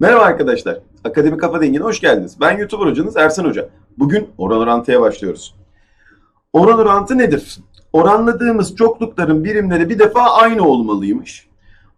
Merhaba arkadaşlar. Akademi Kafa Dengi'ne hoş geldiniz. Ben YouTuber hocanız Ersan Hoca. Bugün oran orantıya başlıyoruz. Oran orantı nedir? Oranladığımız çoklukların birimleri bir defa aynı olmalıymış.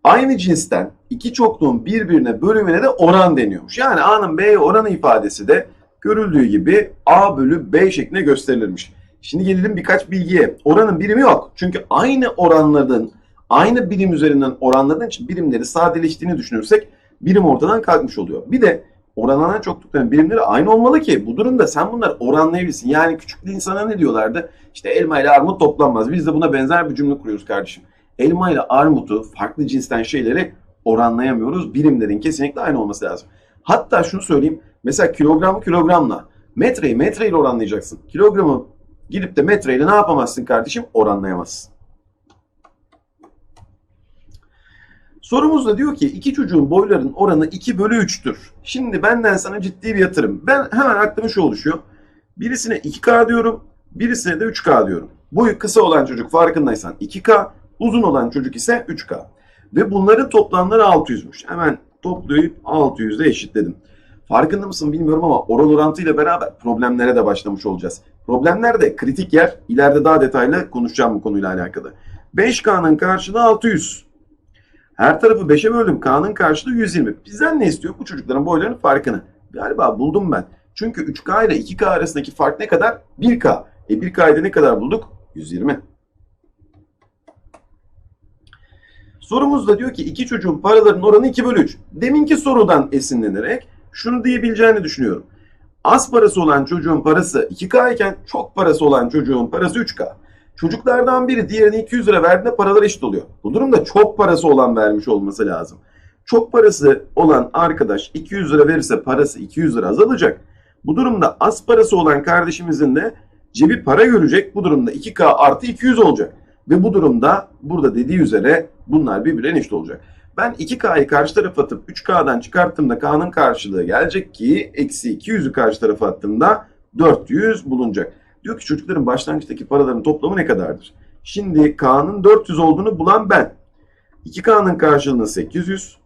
Aynı cinsten iki çokluğun birbirine bölümüne de oran deniyormuş. Yani A'nın B'ye oranı ifadesi de görüldüğü gibi A bölü B şeklinde gösterilirmiş. Şimdi gelelim birkaç bilgiye. Oranın birimi yok. Çünkü aynı oranların, aynı birim üzerinden oranladığın için birimleri sadeleştiğini düşünürsek birim ortadan kalkmış oluyor. Bir de oranlanan çoklukların birimleri aynı olmalı ki bu durumda sen bunları oranlayabilsin. Yani küçüklü insana ne diyorlardı? İşte elma ile armut toplanmaz. Biz de buna benzer bir cümle kuruyoruz kardeşim. Elma ile armutu farklı cinsten şeyleri oranlayamıyoruz. Birimlerin kesinlikle aynı olması lazım. Hatta şunu söyleyeyim. Mesela kilogramı kilogramla, metreyi metreyle oranlayacaksın. Kilogramı gidip de metreyle ne yapamazsın kardeşim? Oranlayamazsın. Sorumuz da diyor ki iki çocuğun boylarının oranı 2 bölü 3'tür. Şimdi benden sana ciddi bir yatırım. Ben hemen aklıma şu oluşuyor. Birisine 2K diyorum, birisine de 3K diyorum. Boyu kısa olan çocuk farkındaysan 2K, uzun olan çocuk ise 3K. Ve bunların toplamları 600'müş. Hemen toplayıp 600'e eşitledim. Farkında mısın bilmiyorum ama oran orantıyla beraber problemlere de başlamış olacağız. Problemler de kritik yer. İleride daha detaylı konuşacağım bu konuyla alakalı. 5K'nın karşılığı 600. Her tarafı 5'e böldüm. K'nın karşılığı 120. Bizden ne istiyor? Bu çocukların boylarının farkını. Galiba buldum ben. Çünkü 3K ile 2K arasındaki fark ne kadar? 1K. E 1K'yı ne kadar bulduk? 120. Sorumuz da diyor ki iki çocuğun paralarının oranı 2 bölü 3. Deminki sorudan esinlenerek şunu diyebileceğini düşünüyorum. Az parası olan çocuğun parası 2K iken çok parası olan çocuğun parası 3K. Çocuklardan biri diğerine 200 lira verdiğinde paralar eşit oluyor. Bu durumda çok parası olan vermiş olması lazım. Çok parası olan arkadaş 200 lira verirse parası 200 lira azalacak. Bu durumda az parası olan kardeşimizin de cebi para görecek. Bu durumda 2K artı 200 olacak. Ve bu durumda burada dediği üzere bunlar birbirine eşit olacak. Ben 2K'yı karşı tarafa atıp 3K'dan çıkarttığımda K'nın karşılığı gelecek ki eksi 200'ü karşı tarafa attığımda 400 bulunacak. Diyor ki çocukların başlangıçtaki paraların toplamı ne kadardır? Şimdi K'nın 400 olduğunu bulan ben. 2K'nın karşılığını 800.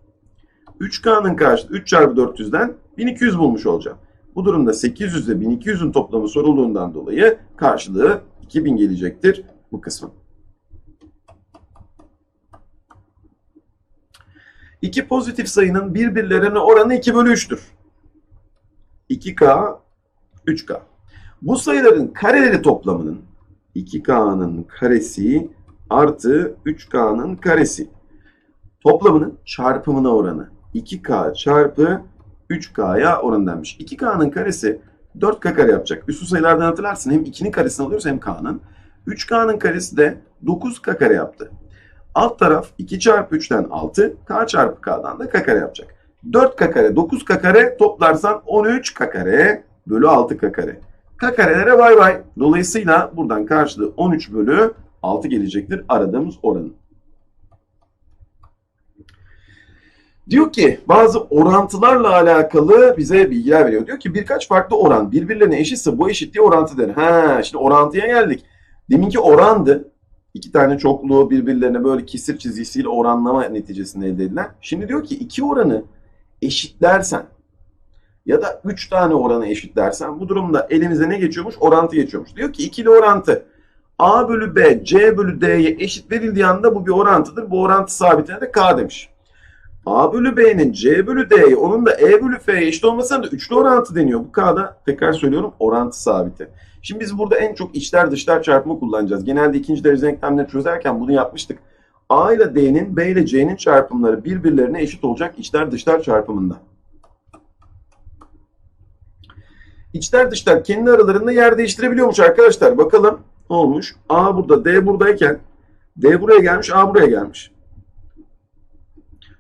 3K'nın karşılığı 3 çarpı 400'den 1200 bulmuş olacağım. Bu durumda 800 ile 1200'ün toplamı sorulduğundan dolayı karşılığı 2000 gelecektir bu kısmın. İki pozitif sayının birbirlerine oranı 2 bölü 3'tür. 2K, 3K. Bu sayıların kareleri toplamının 2K'nın karesi artı 3K'nın karesi toplamının çarpımına oranı. 2K çarpı 3K'ya oran denmiş. 2K'nın karesi 4K kare yapacak. Üstü sayılardan hatırlarsın hem 2'nin karesini alıyoruz hem K'nın. 3K'nın karesi de 9K kare yaptı. Alt taraf 2 çarpı 3'ten 6, K çarpı K'dan da K kare yapacak. 4K kare, 9K kare toplarsan 13K kare bölü 6K kare. K karelere bay bay. Dolayısıyla buradan karşılığı 13 bölü 6 gelecektir aradığımız oranın. Diyor ki bazı orantılarla alakalı bize bilgiler veriyor. Diyor ki birkaç farklı oran birbirlerine eşitse bu eşitliği orantı. Ha, şimdi orantıya geldik. Deminki orandı. İki tane çokluğu birbirlerine böyle kesir çizgisiyle oranlama neticesinde elde edilen. Şimdi diyor ki iki oranı eşitlersen ya da üç tane oranı eşitlersen bu durumda elimize ne geçiyormuş? Orantı geçiyormuş. Diyor ki ikili orantı A bölü B, C bölü D'ye eşit verildiği anda bu bir orantıdır. Bu orantı sabitine de K demiş. A bölü B'nin C bölü D'ye onun da E bölü F'ye eşit olmasına da üçlü orantı deniyor. Bu K'da tekrar söylüyorum orantı sabiti. Şimdi biz burada en çok içler dışlar çarpımı kullanacağız. Genelde ikinci derece denklemleri çözerken bunu yapmıştık. A ile D'nin B ile C'nin çarpımları birbirlerine eşit olacak içler dışlar çarpımında. İçler dışlar kendi aralarında yer değiştirebiliyormuş arkadaşlar. Bakalım ne olmuş? A burada, D buradayken D buraya gelmiş, A buraya gelmiş.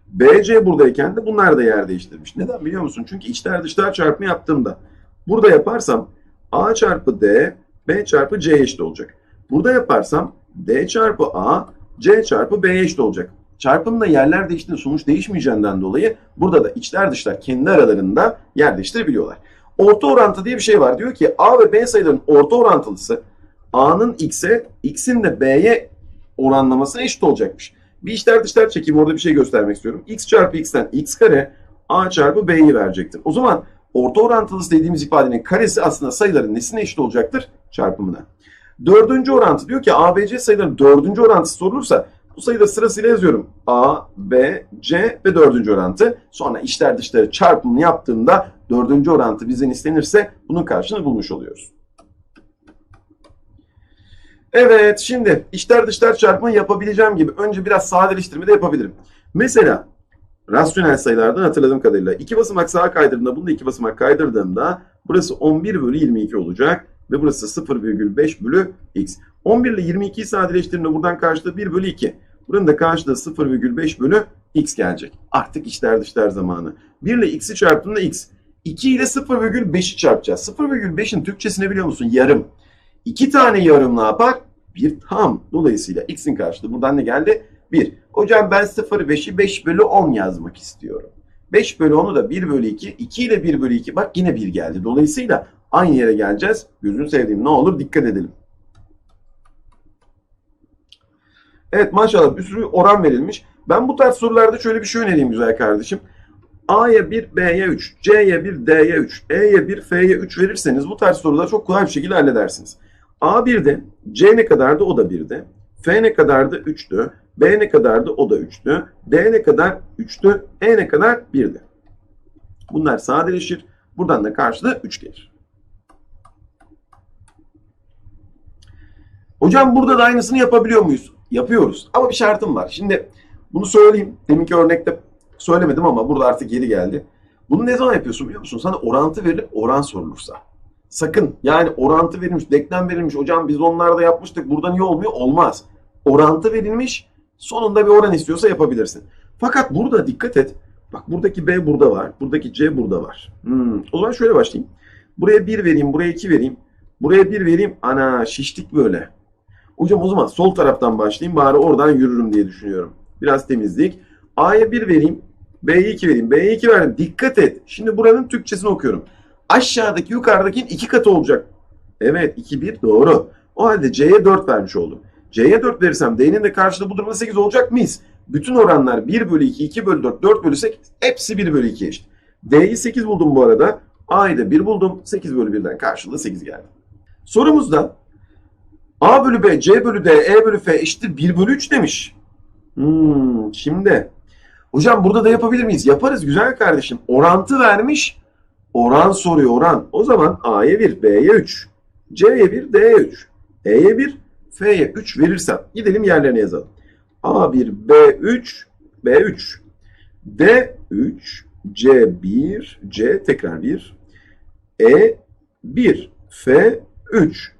BC buradayken de bunlar da yer değiştirmiş. Neden biliyor musun? Çünkü içler dışlar çarpımı yaptığımda burada yaparsam A çarpı D, B çarpı C eşit olacak. Burada yaparsam D çarpı A, C çarpı B eşit olacak. Çarpımda yerler değiştiğinde sonuç değişmeyeceğinden dolayı burada da içler dışlar kendi aralarında yer değiştirebiliyorlar. Orta orantı diye bir şey var. Diyor ki A ve B sayılarının orta orantılısı A'nın X'e, X'in de B'ye oranlamasına eşit olacakmış. Bir içler dışlar çekeyim orada bir şey göstermek istiyorum. X çarpı X'ten X kare A çarpı B'yi verecektir. O zaman orta orantılısı dediğimiz ifadenin karesi aslında sayıların nesine eşit olacaktır? Çarpımına. Dördüncü orantı diyor ki ABC sayıların dördüncü orantısı sorulursa bu sayıda sırasıyla yazıyorum. A, B, C ve dördüncü orantı. Sonra içler dışları çarpımını yaptığımda dördüncü orantı bizden istenirse bunun karşılığını bulmuş oluyoruz. Evet şimdi içler dışlar çarpımı yapabileceğim gibi önce biraz sadeleştirme de yapabilirim. Mesela rasyonel sayılardan hatırladığım kadarıyla iki basamak sağa kaydırdığımda bunu da iki basamak kaydırdığımda burası 11 bölü 22 olacak ve burası 0,5 bölü x. 11 ile 22'yi sadeleştirdiğimde buradan karşılığı 1 bölü 2. Buranın da karşılığı 0,5 bölü x gelecek. Artık içler dışlar zamanı. 1 ile x'i çarptığımda x. 2 ile 0,5'i çarpacağız. 0,5'in Türkçesini biliyor musun? Yarım. 2 tane yarım ne yapar? Bir tam. Dolayısıyla x'in karşılığı buradan ne geldi? 1. Hocam ben 0,5'i 5 bölü 10 yazmak istiyorum. 5 bölü 10'u da 1 bölü 2. 2 ile 1 bölü 2. Bak yine 1 geldi. Dolayısıyla aynı yere geleceğiz. Gözünü sevdiğim ne olur dikkat edelim. Evet maşallah bir sürü oran verilmiş. Ben bu tarz sorularda şöyle bir şey önereyim güzel kardeşim. A'ya 1, B'ye 3, C'ye 1, D'ye 3, E'ye 1, F'ye 3 verirseniz bu tarz soruları çok kolay bir şekilde halledersiniz. A 1'de, C ne kadardı o da 1'de, F ne kadardı 3'tü, B ne kadardı o da 3'tü, D ne kadar 3'tü, E ne kadar 1'di. Bunlar sadeleşir. Buradan da karşılığı 3 gelir. Hocam burada da aynısını yapabiliyor muyuz? Yapıyoruz. Ama bir şartım var. Şimdi bunu söyleyeyim. Deminki örnekte söylemedim ama burada artık geri geldi. Bunu ne zaman yapıyorsun biliyor musun? Sana orantı verilip oran sorulursa. Sakın yani orantı verilmiş, denklem verilmiş. Hocam biz onlarda yapmıştık. Burada niye olmuyor? Olmaz. Orantı verilmiş. Sonunda bir oran istiyorsa yapabilirsin. Fakat burada dikkat et. Bak buradaki B burada var. Buradaki C burada var. Hmm. O zaman şöyle başlayayım. Buraya 1 vereyim. Buraya 2 vereyim. Buraya 1 vereyim. Ana şiştik böyle. Hocam o zaman sol taraftan başlayayım. Bari oradan yürürüm diye düşünüyorum. Biraz temizlik. A'ya 1 vereyim. B'ye 2 vereyim. B'ye 2 verdim. Dikkat et. Şimdi buranın Türkçesini okuyorum. Aşağıdaki yukarıdakinin 2 katı olacak. Evet 2 1 doğru. O halde C'ye 4 vermiş oldum. C'ye 4 verirsem D'nin de karşılığı bu durumda 8 olacak mıyız? Bütün oranlar 1 bölü 2, 2 bölü 4, 4 bölü 8 hepsi 1 bölü 2 eşit. D'yi 8 buldum bu arada. A'yı da 1 buldum. 8 bölü 1'den karşılığı 8 geldi. Sorumuzda A bölü B, C bölü D, E bölü F eşittir 1 bölü 3 demiş. Hmm, şimdi hocam burada da yapabilir miyiz? Yaparız güzel kardeşim. Orantı vermiş. Oran soruyor oran. O zaman A'ya 1, B'ye 3, C'ye 1, D'ye 3, E'ye 1, F'ye 3 verirsem gidelim yerlerine yazalım. A1, B3, B3, D3, C1, C tekrar 1, E1, F3,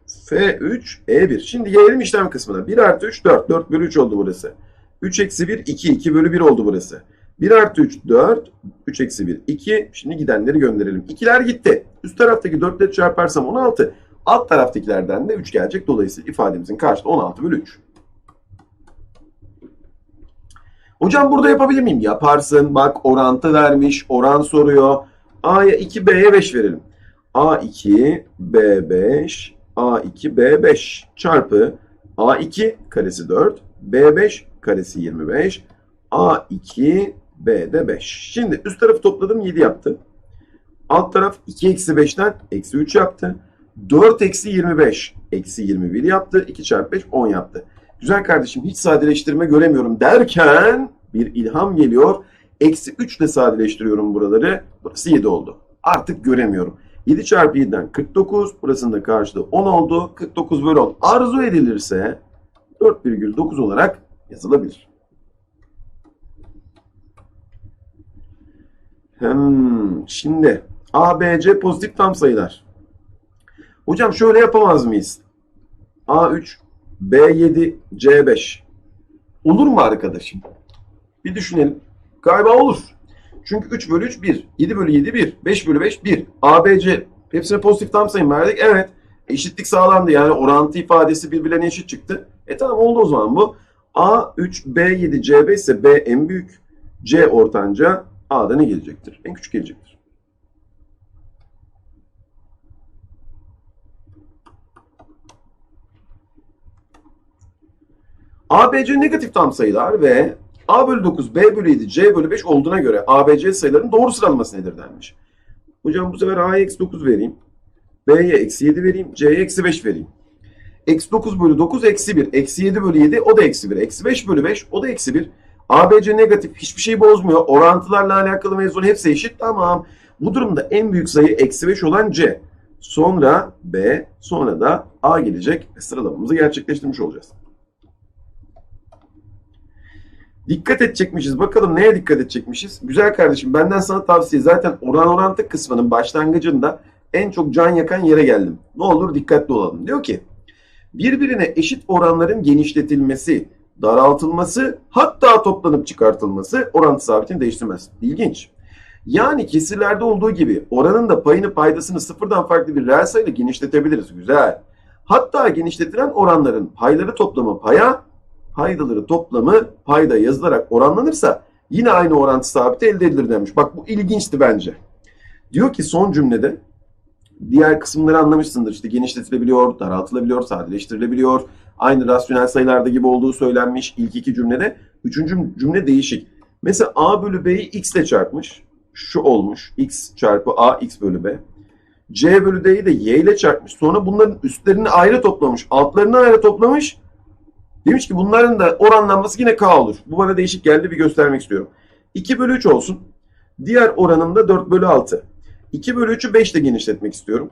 F3, E1. Şimdi gelelim işlem kısmına. 1 artı 3, 4. 4 bölü 3 oldu burası. 3 eksi 1, 2. 2 bölü 1 oldu burası. 1 artı 3, 4. 3 eksi 1, 2. Şimdi gidenleri gönderelim. 2'ler gitti. Üst taraftaki 4'leri çarparsam 16. Alt taraftakilerden de 3 gelecek. Dolayısıyla ifademizin karşılığı 16 bölü 3. Hocam burada yapabilir miyim? Yaparsın. Bak orantı vermiş. Oran soruyor. A'ya 2, B'ye 5 verelim. A2, B5, A2, B5 çarpı A2 karesi 4, B5 karesi 25, A2, B'de 5. Şimdi üst tarafı topladım 7 yaptı. Alt taraf 2 eksi 5'ten eksi 3 yaptı. 4 eksi 25 eksi 21 yaptı. 2 çarpı 5 10 yaptı. Güzel kardeşim hiç sadeleştirme göremiyorum derken bir ilham geliyor. Eksi 3 ile sadeleştiriyorum buraları. Burası 7 oldu. Artık göremiyorum. 7 çarpı 7'den 49. Burasının da karşılığı 10 oldu. 49 bölü 10 arzu edilirse 4,9 olarak yazılabilir. Hmm, şimdi A, B, C pozitif tam sayılar. Hocam şöyle yapamaz mıyız? A3, B7, C5. Olur mu arkadaşım? Bir düşünelim. Galiba olur. Çünkü 3 bölü 3 1. 7 bölü 7 1. 5 bölü 5 1. A, B, C. Hepsine pozitif tam sayı verdik. Evet. Eşitlik sağlandı. Yani orantı ifadesi birbirlerine eşit çıktı. E tamam oldu o zaman bu. A 3, B 7, C 5 ise B en büyük. C ortanca. A'da ne gelecektir? En küçük gelecektir. A, B, C negatif tam sayılar ve A bölü 9, B bölü 7, C bölü 5 olduğuna göre ABC sayılarının doğru sıralaması nedir denmiş. Hocam bu sefer A'ya eksi 9 vereyim. B'ye eksi 7 vereyim. C'ye eksi 5 vereyim. Eksi 9 bölü 9 eksi 1. Eksi 7 bölü 7 o da eksi 1. Eksi 5 bölü 5 o da eksi 1. ABC negatif hiçbir şey bozmuyor. Orantılarla alakalı mevzu hepsi eşit. Tamam. Bu durumda en büyük sayı eksi 5 olan C. Sonra B, sonra da A gelecek. ve Sıralamamızı gerçekleştirmiş olacağız. Dikkat edecekmişiz. Bakalım neye dikkat edecekmişiz? Güzel kardeşim benden sana tavsiye. Zaten oran orantı kısmının başlangıcında en çok can yakan yere geldim. Ne olur dikkatli olalım. Diyor ki birbirine eşit oranların genişletilmesi, daraltılması hatta toplanıp çıkartılması orantı sabitini değiştirmez. İlginç. Yani kesirlerde olduğu gibi oranın da payını paydasını sıfırdan farklı bir reel sayıyla genişletebiliriz. Güzel. Hatta genişletilen oranların payları toplamı paya, paydaları toplamı payda yazılarak oranlanırsa yine aynı orantı sabiti elde edilir demiş. Bak bu ilginçti bence. Diyor ki son cümlede diğer kısımları anlamışsındır. İşte genişletilebiliyor, daraltılabiliyor, sadeleştirilebiliyor. Aynı rasyonel sayılarda gibi olduğu söylenmiş ilk iki cümlede. Üçüncü cümle değişik. Mesela a bölü b'yi x ile çarpmış. Şu olmuş. x çarpı a x bölü b. c bölü d'yi de y ile çarpmış. Sonra bunların üstlerini ayrı toplamış. Altlarını ayrı toplamış. Demiş ki bunların da oranlanması yine k olur. Bu bana değişik geldi bir göstermek istiyorum. 2 bölü 3 olsun. Diğer oranım da 4 bölü 6. 2 bölü 3'ü 5 ile genişletmek istiyorum.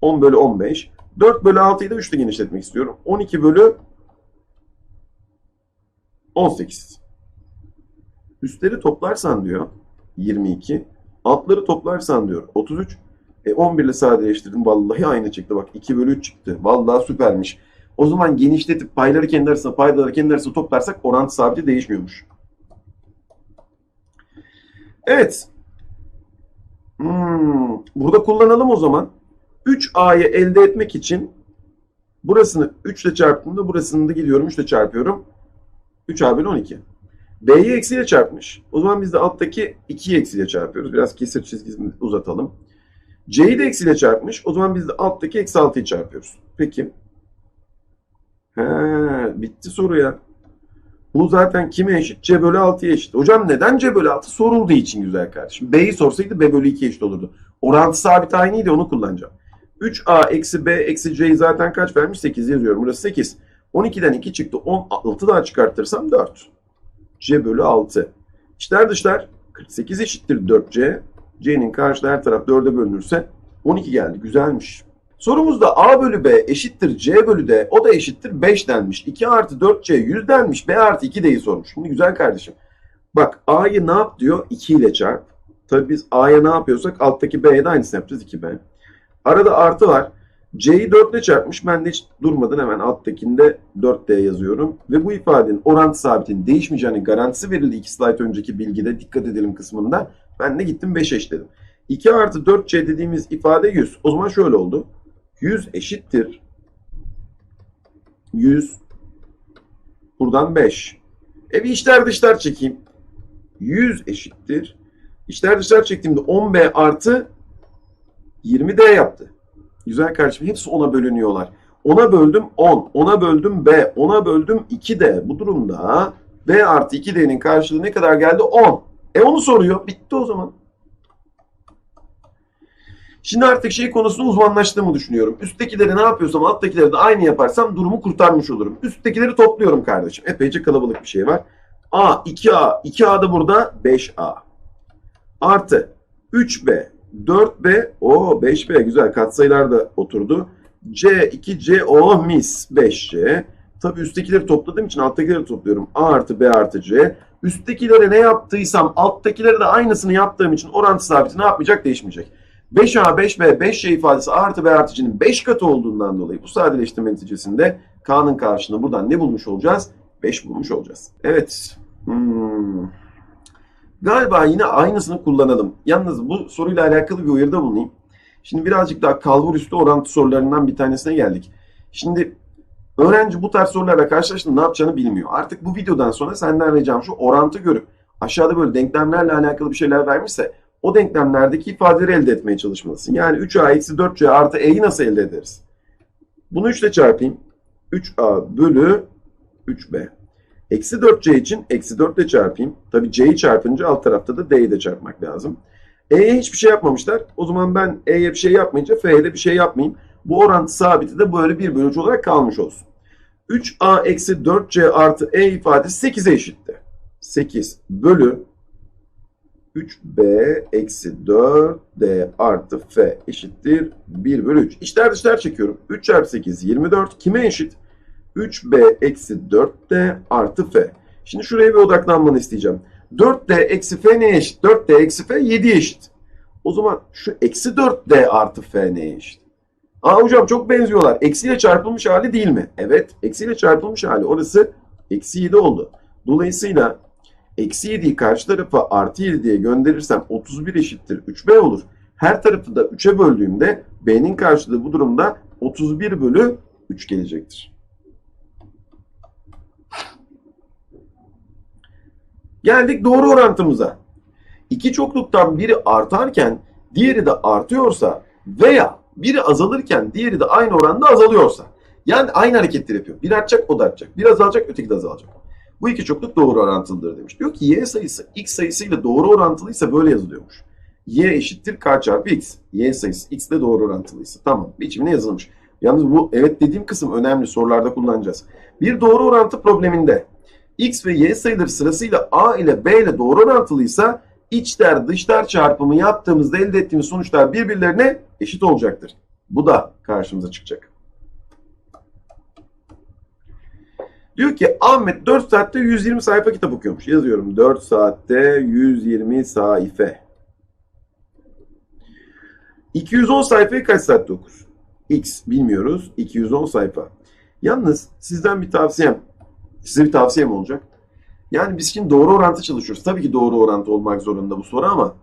10 bölü 15. 4 bölü 6'yı da 3 ile genişletmek istiyorum. 12 bölü 18. Üstleri toplarsan diyor 22. Altları toplarsan diyor 33. E 11 ile sadeleştirdim. Vallahi aynı çıktı. Bak 2 bölü 3 çıktı. Vallahi süpermiş. O zaman genişletip payları kendi arasında paydaları kendi arasında toplarsak orantı sabiti değişmiyormuş. Evet. Hmm, burada kullanalım o zaman. 3A'yı elde etmek için burasını 3 ile çarptığımda burasını da gidiyorum 3 ile çarpıyorum. 3A bölü 12. B'yi eksiyle çarpmış. O zaman biz de alttaki 2'yi eksiyle çarpıyoruz. Biraz kesir çizgisini uzatalım. C'yi de eksiyle çarpmış. O zaman biz de alttaki eksi 6'yı çarpıyoruz. Peki. He, bitti soru ya. Bu zaten kime eşit? C bölü 6'ya eşit. Hocam neden C bölü 6? Sorulduğu için güzel kardeşim. B'yi sorsaydı B bölü 2 eşit olurdu. Orantı sabit aynıydı onu kullanacağım. 3A eksi B eksi C'yi zaten kaç vermiş? 8 yazıyorum. Burası 8. 12'den 2 çıktı. 16 daha çıkartırsam 4. C bölü 6. İçler dışlar 48 eşittir 4C. C'nin karşıda her taraf 4'e bölünürse 12 geldi. Güzelmiş. Sorumuzda A bölü B eşittir C bölü D. O da eşittir 5 denmiş. 2 artı 4C 100 denmiş. B artı 2 D'yi sormuş. Şimdi güzel kardeşim. Bak A'yı ne yap diyor? 2 ile çarp. Tabii biz A'ya ne yapıyorsak alttaki B'ye de aynısını yapacağız 2B. Arada artı var. C'yi 4 ile çarpmış. Ben de hiç durmadan hemen alttakinde 4D yazıyorum. Ve bu ifadenin orantı sabitinin değişmeyeceğinin garantisi verildi iki slide önceki bilgide. Dikkat edelim kısmında. Ben de gittim 5 eşledim. 2 artı 4C dediğimiz ifade 100. O zaman şöyle oldu. 100 eşittir. 100. Buradan 5. E bir içler dışlar çekeyim. 100 eşittir. İçler dışlar çektiğimde 10B artı 20D yaptı. Güzel kardeşim hepsi 10'a bölünüyorlar. 10'a böldüm 10. 10'a böldüm B. 10'a böldüm 2D. Bu durumda B artı 2D'nin karşılığı ne kadar geldi? 10. E onu soruyor. Bitti o zaman. Şimdi artık şey konusunda uzmanlaştığımı düşünüyorum. Üsttekileri ne yapıyorsam alttakileri de aynı yaparsam durumu kurtarmış olurum. Üsttekileri topluyorum kardeşim. Epeyce kalabalık bir şey var. A 2A. 2A da burada 5A. Artı 3B. 4B. O 5B güzel katsayılar da oturdu. C 2C. O mis 5C. Tabii üsttekileri topladığım için alttakileri topluyorum. A artı B artı C. Üsttekilere ne yaptıysam alttakileri de aynısını yaptığım için orantı sabiti ne yapmayacak değişmeyecek. 5A, 5B, 5C ifadesi A artı B artı C'nin 5 katı olduğundan dolayı bu sadeleştirme neticesinde K'nın karşılığında buradan ne bulmuş olacağız? 5 bulmuş olacağız. Evet. Hmm. Galiba yine aynısını kullanalım. Yalnız bu soruyla alakalı bir uyarıda bulunayım. Şimdi birazcık daha kalbur üstü orantı sorularından bir tanesine geldik. Şimdi öğrenci bu tarz sorularla karşılaştığında ne yapacağını bilmiyor. Artık bu videodan sonra senden ricam şu orantı görüp aşağıda böyle denklemlerle alakalı bir şeyler vermişse o denklemlerdeki ifadeleri elde etmeye çalışmalısın. Yani 3a eksi 4c artı e'yi nasıl elde ederiz? Bunu 3 ile çarpayım. 3a bölü 3b. Eksi 4C için eksi 4 ile çarpayım. Tabii C'yi çarpınca alt tarafta da D'yi de çarpmak lazım. E'ye hiçbir şey yapmamışlar. O zaman ben E'ye bir şey yapmayınca F'ye de bir şey yapmayayım. Bu orantı sabiti de böyle bir bölücü olarak kalmış olsun. 3A eksi 4C artı E ifadesi 8'e eşitti. 8 bölü 3B eksi 4D artı F eşittir 1 bölü 3. İçler dışlar çekiyorum. 3 çarpı 8 24. Kime eşit? 3B eksi 4D artı F. Şimdi şuraya bir odaklanmanı isteyeceğim. 4D eksi F neye eşit? 4D eksi F 7'ye eşit. O zaman şu eksi 4D artı F neye eşit? Aa hocam çok benziyorlar. Eksiyle çarpılmış hali değil mi? Evet. Eksiyle çarpılmış hali. Orası eksi 7 oldu. Dolayısıyla eksi 7'yi karşı tarafa artı 7 diye gönderirsem 31 eşittir 3B olur. Her tarafı da 3'e böldüğümde B'nin karşılığı bu durumda 31 bölü 3 gelecektir. Geldik doğru orantımıza. İki çokluktan biri artarken diğeri de artıyorsa veya biri azalırken diğeri de aynı oranda azalıyorsa. Yani aynı hareketleri yapıyor. Bir artacak o da artacak. Bir azalacak öteki de azalacak. Bu iki çokluk doğru orantılıdır demiş. Diyor ki y sayısı x sayısıyla doğru orantılıysa böyle yazılıyormuş. y eşittir k çarpı x. y sayısı x ile doğru orantılıysa. Tamam biçimine yazılmış. Yalnız bu evet dediğim kısım önemli sorularda kullanacağız. Bir doğru orantı probleminde x ve y sayıları sırasıyla a ile b ile doğru orantılıysa içler dışlar çarpımı yaptığımızda elde ettiğimiz sonuçlar birbirlerine eşit olacaktır. Bu da karşımıza çıkacak. Diyor ki Ahmet 4 saatte 120 sayfa kitap okuyormuş. Yazıyorum 4 saatte 120 sayfa. 210 sayfayı kaç saatte okur? X bilmiyoruz. 210 sayfa. Yalnız sizden bir tavsiyem. Size bir tavsiyem olacak. Yani biz şimdi doğru orantı çalışıyoruz. Tabii ki doğru orantı olmak zorunda bu soru ama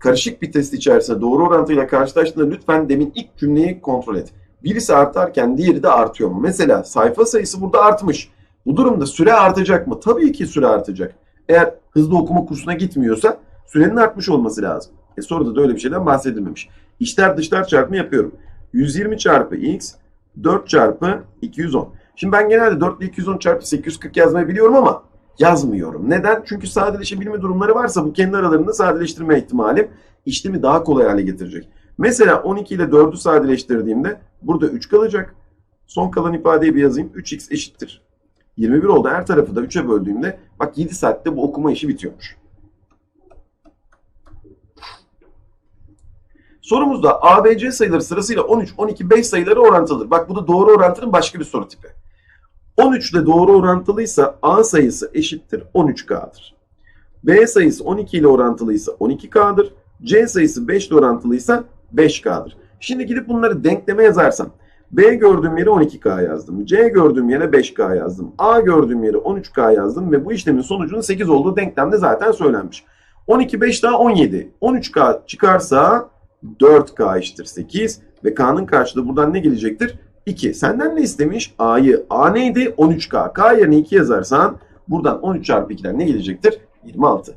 karışık bir test içerisinde doğru orantıyla karşılaştığında lütfen demin ilk cümleyi kontrol et. Birisi artarken diğeri de artıyor mu? Mesela sayfa sayısı burada artmış. Bu durumda süre artacak mı? Tabii ki süre artacak. Eğer hızlı okuma kursuna gitmiyorsa sürenin artmış olması lazım. E soruda da öyle bir şeyden bahsedilmemiş. İçler dışlar çarpımı yapıyorum. 120 çarpı x 4 çarpı 210. Şimdi ben genelde 4 ile 210 çarpı 840 yazmayı biliyorum ama yazmıyorum. Neden? Çünkü sadeleşebilme durumları varsa bu kendi aralarında sadeleştirme ihtimalim işlemi daha kolay hale getirecek. Mesela 12 ile 4'ü sadeleştirdiğimde burada 3 kalacak. Son kalan ifadeyi bir yazayım. 3x eşittir. 21 oldu. Her tarafı da 3'e böldüğümde bak 7 saatte bu okuma işi bitiyormuş. Sorumuzda ABC sayıları sırasıyla 13, 12, 5 sayıları orantılıdır. Bak bu da doğru orantının başka bir soru tipi. 13 ile doğru orantılıysa A sayısı eşittir 13K'dır. B sayısı 12 ile orantılıysa 12K'dır. C sayısı 5 ile orantılıysa 5K'dır. Şimdi gidip bunları denkleme yazarsam B gördüğüm yere 12K yazdım. C gördüğüm yere 5K yazdım. A gördüğüm yere 13K yazdım ve bu işlemin sonucunun 8 olduğu denklemde zaten söylenmiş. 12, 5 daha 17. 13K çıkarsa 4K eşittir 8 ve K'nın karşılığı buradan ne gelecektir? 2. Senden ne istemiş? A'yı. A neydi? 13K. K yerine 2 yazarsan buradan 13 çarpı 2'den ne gelecektir? 26.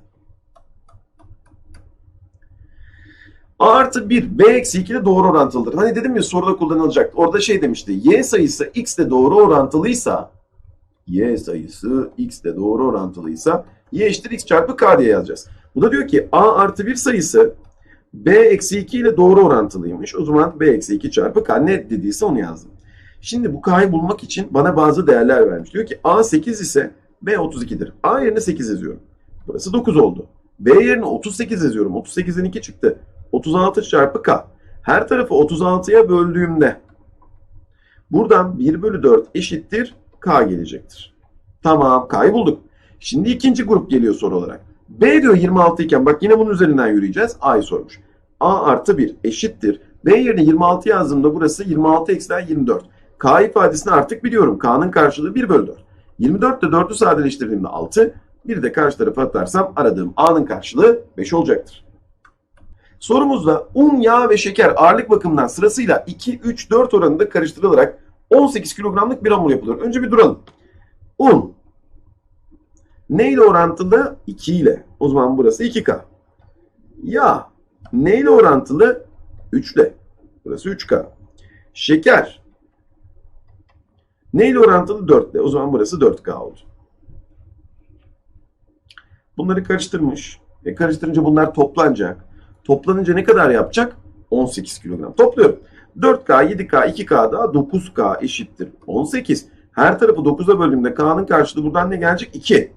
A artı 1, B eksi 2 de doğru orantılıdır. Hani dedim ya soruda kullanılacak. Orada şey demişti. Y sayısı X de doğru orantılıysa Y sayısı X de doğru orantılıysa Y eşittir X çarpı K diye yazacağız. Bu da diyor ki A artı 1 sayısı B eksi 2 ile doğru orantılıymış. O zaman B eksi 2 çarpı K ne dediyse onu yazdım. Şimdi bu K'yı bulmak için bana bazı değerler vermiş. Diyor ki A 8 ise B 32'dir. A yerine 8 yazıyorum. Burası 9 oldu. B yerine 38 yazıyorum. 38'den 2 çıktı. 36 çarpı K. Her tarafı 36'ya böldüğümde buradan 1 bölü 4 eşittir K gelecektir. Tamam K'yı bulduk. Şimdi ikinci grup geliyor soru olarak. B diyor 26 iken bak yine bunun üzerinden yürüyeceğiz. A'yı sormuş. A artı 1 eşittir. B yerine 26 yazdığımda burası 26 eksilen 24. K ifadesini artık biliyorum. K'nın karşılığı 1 bölü 4. 24 ile 4'ü sadeleştirdiğimde 6. Bir de karşı tarafa atarsam aradığım A'nın karşılığı 5 olacaktır. Sorumuzda un, yağ ve şeker ağırlık bakımından sırasıyla 2, 3, 4 oranında karıştırılarak 18 kilogramlık bir hamur yapılır. Önce bir duralım. Un neyle orantılı? 2 ile. O zaman burası 2K. Yağ neyle orantılı? 3 ile. Burası 3K. Şeker neyle orantılı? 4 ile. O zaman burası 4K oldu. Bunları karıştırmış. E karıştırınca bunlar toplanacak. Toplanınca ne kadar yapacak? 18 kilogram. Topluyorum. 4K, 7K, 2K daha 9K eşittir 18. Her tarafı 9'a böldüğümde K'nın karşılığı buradan ne gelecek? 2.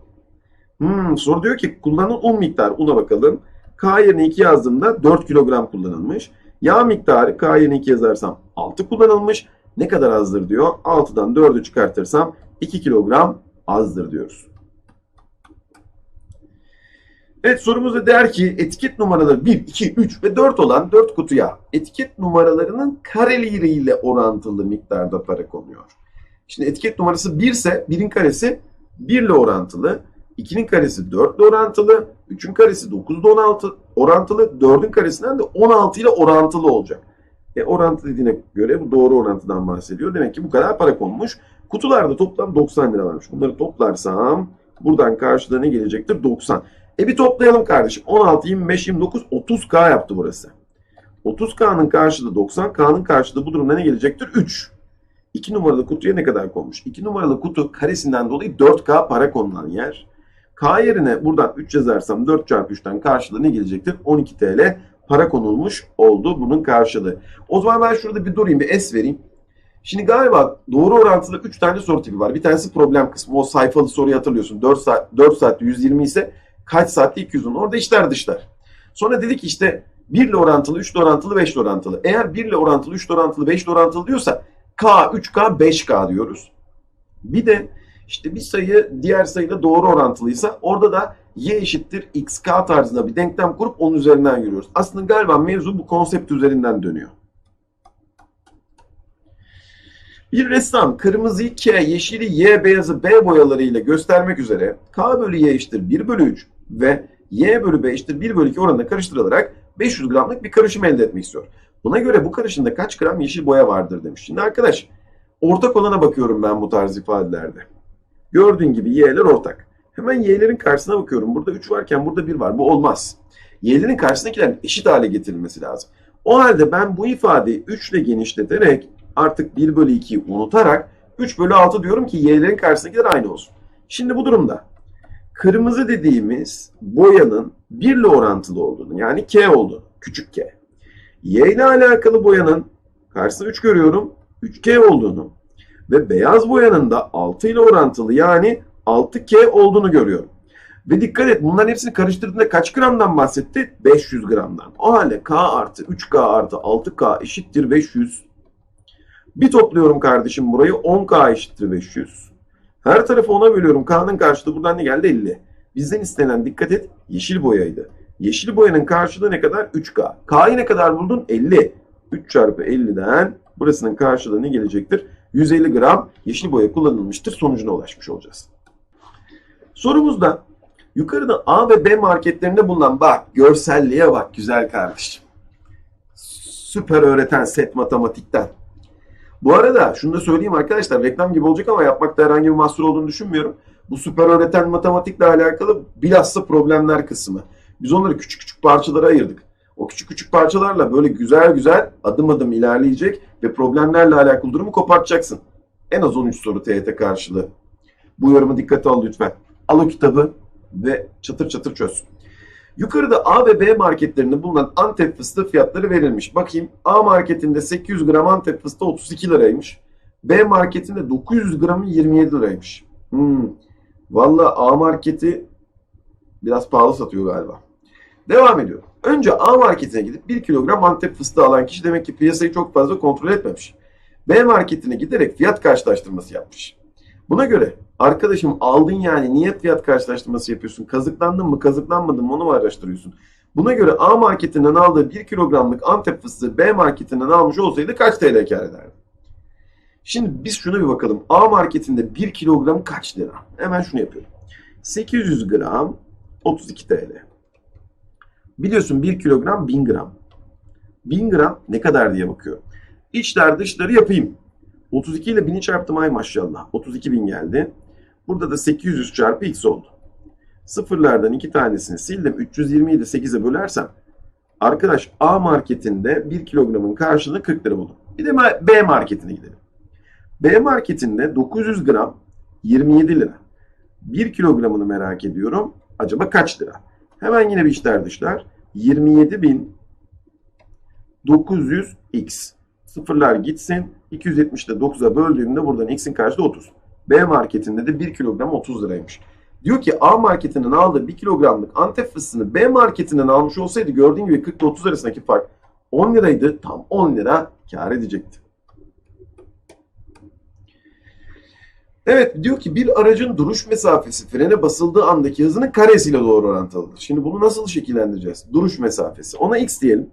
Hmm, soru diyor ki kullanılan un miktarı. Una bakalım. K yerine 2 yazdığımda 4 kilogram kullanılmış. Yağ miktarı K yerine 2 yazarsam 6 kullanılmış. Ne kadar azdır diyor. 6'dan 4'ü çıkartırsam 2 kilogram azdır diyoruz. Evet sorumuzda der ki etiket numaraları 1, 2, 3 ve 4 olan 4 kutuya etiket numaralarının kareleriyle orantılı miktarda para konuyor. Şimdi etiket numarası 1 ise 1'in karesi 1 ile orantılı, 2'nin karesi 4 ile orantılı, 3'ün karesi 9 ile 16 orantılı, 4'ün karesinden de 16 ile orantılı olacak. E, orantı dediğine göre bu doğru orantıdan bahsediyor. Demek ki bu kadar para konmuş. Kutularda toplam 90 lira varmış. Bunları toplarsam buradan karşıda ne gelecektir? 90. E bir toplayalım kardeşim. 16, 25, 29, 30K yaptı burası. 30K'nın karşılığı 90, K'nın karşılığı bu durumda ne gelecektir? 3. 2 numaralı kutuya ne kadar konmuş? 2 numaralı kutu karesinden dolayı 4K para konulan yer. K yerine buradan 3 yazarsam 4 çarpı 3'ten karşılığı ne gelecektir? 12 TL para konulmuş oldu bunun karşılığı. O zaman ben şurada bir durayım bir S vereyim. Şimdi galiba doğru orantılı 3 tane soru tipi var. Bir tanesi problem kısmı. O sayfalı soruyu hatırlıyorsun. 4 saat 4 saatte 120 ise kaç saatte 210. Orada işler dışlar. Sonra dedik işte 1 ile orantılı, 3 ile orantılı, 5 ile orantılı. Eğer 1 ile orantılı, 3 ile orantılı, 5 ile orantılı diyorsa K, 3K, 5K diyoruz. Bir de işte bir sayı diğer sayıyla doğru orantılıysa orada da y eşittir xk tarzında bir denklem kurup onun üzerinden yürüyoruz. Aslında galiba mevzu bu konsept üzerinden dönüyor. Bir ressam kırmızıyı K, yeşili Y, beyazı B boyalarıyla göstermek üzere K bölü Y eşittir 1 bölü 3 ve Y bölü B eşittir 1 bölü 2 oranında karıştırılarak 500 gramlık bir karışım elde etmek istiyor. Buna göre bu karışımda kaç gram yeşil boya vardır demiş. Şimdi arkadaş ortak olana bakıyorum ben bu tarz ifadelerde. Gördüğün gibi y'ler ortak. Hemen y'lerin karşısına bakıyorum. Burada 3 varken burada 1 var. Bu olmaz. Y'lerin karşısındakilerin eşit hale getirilmesi lazım. O halde ben bu ifadeyi 3 ile genişleterek artık 1 bölü 2'yi unutarak 3 bölü 6 diyorum ki y'lerin karşısındakiler aynı olsun. Şimdi bu durumda kırmızı dediğimiz boyanın 1 ile orantılı olduğunu yani K olduğunu, küçük K. Y ile alakalı boyanın karşısında 3 görüyorum, 3K olduğunu ve beyaz boyanın da 6 ile orantılı yani 6K olduğunu görüyorum. Ve dikkat et bunların hepsini karıştırdığında kaç gramdan bahsetti? 500 gramdan. O halde K artı 3K artı 6K eşittir 500. Bir topluyorum kardeşim burayı 10K eşittir 500. Her tarafı 10'a bölüyorum. K'nın karşılığı buradan ne geldi? 50. Bizden istenen dikkat et yeşil boyaydı. Yeşil boyanın karşılığı ne kadar? 3K. K'yı ne kadar buldun? 50. 3 çarpı 50'den burasının karşılığı ne gelecektir? 150 gram yeşil boya kullanılmıştır. Sonucuna ulaşmış olacağız. Sorumuzda yukarıda A ve B marketlerinde bulunan bak görselliğe bak güzel kardeşim. Süper öğreten set matematikten. Bu arada şunu da söyleyeyim arkadaşlar reklam gibi olacak ama yapmakta herhangi bir mahsur olduğunu düşünmüyorum. Bu süper öğreten matematikle alakalı bilhassa problemler kısmı. Biz onları küçük küçük parçalara ayırdık. O küçük küçük parçalarla böyle güzel güzel adım adım ilerleyecek ve problemlerle alakalı durumu kopartacaksın. En az 13 soru TYT karşılığı. Bu yorumu dikkate al lütfen. Al o kitabı ve çatır çatır çöz. Yukarıda A ve B marketlerinde bulunan Antep fıstığı fiyatları verilmiş. Bakayım A marketinde 800 gram Antep fıstığı 32 liraymış. B marketinde 900 gramı 27 liraymış. Hmm. Valla A marketi biraz pahalı satıyor galiba. Devam ediyorum. Önce A marketine gidip 1 kilogram Antep fıstığı alan kişi demek ki piyasayı çok fazla kontrol etmemiş. B marketine giderek fiyat karşılaştırması yapmış. Buna göre arkadaşım aldın yani niye fiyat karşılaştırması yapıyorsun? Kazıklandın mı kazıklanmadın mı onu mu araştırıyorsun? Buna göre A marketinden aldığı 1 kilogramlık Antep fıstığı B marketinden almış olsaydı kaç TL kar ederdi? Şimdi biz şuna bir bakalım. A marketinde 1 kilogram kaç lira? Hemen şunu yapıyorum. 800 gram 32 TL. Biliyorsun 1 kilogram 1000 gram. 1000 gram ne kadar diye bakıyorum. İçler dışları yapayım. 32 ile 1000'i çarptım ay maşallah. 32 bin geldi. Burada da 800 çarpı x oldu. Sıfırlardan iki tanesini sildim. 320'yi de 8'e bölersem arkadaş A marketinde 1 kilogramın karşılığı 40 lira buldum. Bir de B marketine gidelim. B marketinde 900 gram 27 lira. 1 kilogramını merak ediyorum. acaba kaç lira? Hemen yine bir işler dışlar. 27.900x. Sıfırlar gitsin. 270'te 9'a böldüğümde buradan x'in karşılığı 30. B marketinde de 1 kilogram 30 liraymış. Diyor ki A marketinden aldığı 1 kilogramlık Antep fıstığını B marketinden almış olsaydı gördüğün gibi 40 ile 30 arasındaki fark 10 liraydı. Tam 10 lira kar edecekti. Evet diyor ki bir aracın duruş mesafesi frene basıldığı andaki hızının karesiyle doğru orantılıdır. Şimdi bunu nasıl şekillendireceğiz? Duruş mesafesi. Ona x diyelim.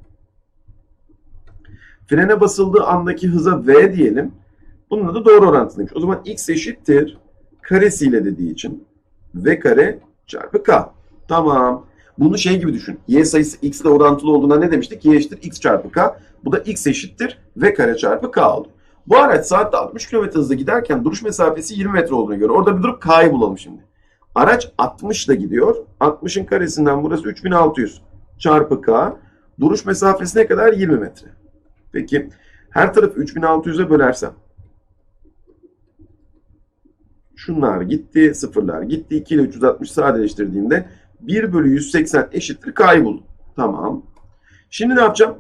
Frene basıldığı andaki hıza v diyelim. Bununla da doğru orantılıymış. O zaman x eşittir karesiyle dediği için v kare çarpı k. Tamam. Bunu şey gibi düşün. Y sayısı x ile orantılı olduğuna ne demiştik? Y eşittir x çarpı k. Bu da x eşittir v kare çarpı k oldu. Bu araç saatte 60 km hızla giderken duruş mesafesi 20 metre olduğuna göre orada bir durup k'yı bulalım şimdi. Araç 60 ile gidiyor. 60'ın karesinden burası 3600 çarpı k. Duruş mesafesi ne kadar? 20 metre. Peki her tarafı 3600'e bölersem şunlar gitti, sıfırlar gitti. 2 ile 360 sadeleştirdiğimde 1 bölü 180 eşittir k'yı. Tamam. Şimdi ne yapacağım?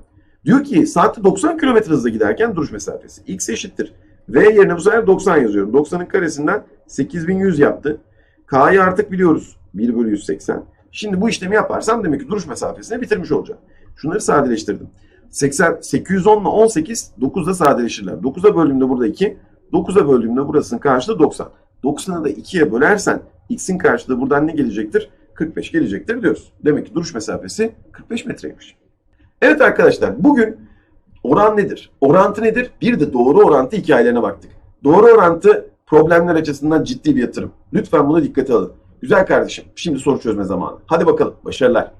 Diyor ki saatte 90 km hızla giderken duruş mesafesi. X eşittir. V yerine bu sefer 90 yazıyorum. 90'ın karesinden 8100 yaptı. K'yı artık biliyoruz. 1 bölü 180. Şimdi bu işlemi yaparsam demek ki duruş mesafesini bitirmiş olacağım. Şunları sadeleştirdim. 80, 810 ile 18 9'da sadeleşirler. 9'a böldüğümde burada 2. 9'a böldüğümde burasının karşılığı 90. 90'ı da 2'ye bölersen x'in karşılığı buradan ne gelecektir? 45 gelecektir diyoruz. Demek ki duruş mesafesi 45 metreymiş. Evet arkadaşlar bugün oran nedir? Orantı nedir? Bir de doğru orantı hikayelerine baktık. Doğru orantı problemler açısından ciddi bir yatırım. Lütfen buna dikkate alın. Güzel kardeşim şimdi soru çözme zamanı. Hadi bakalım başarılar.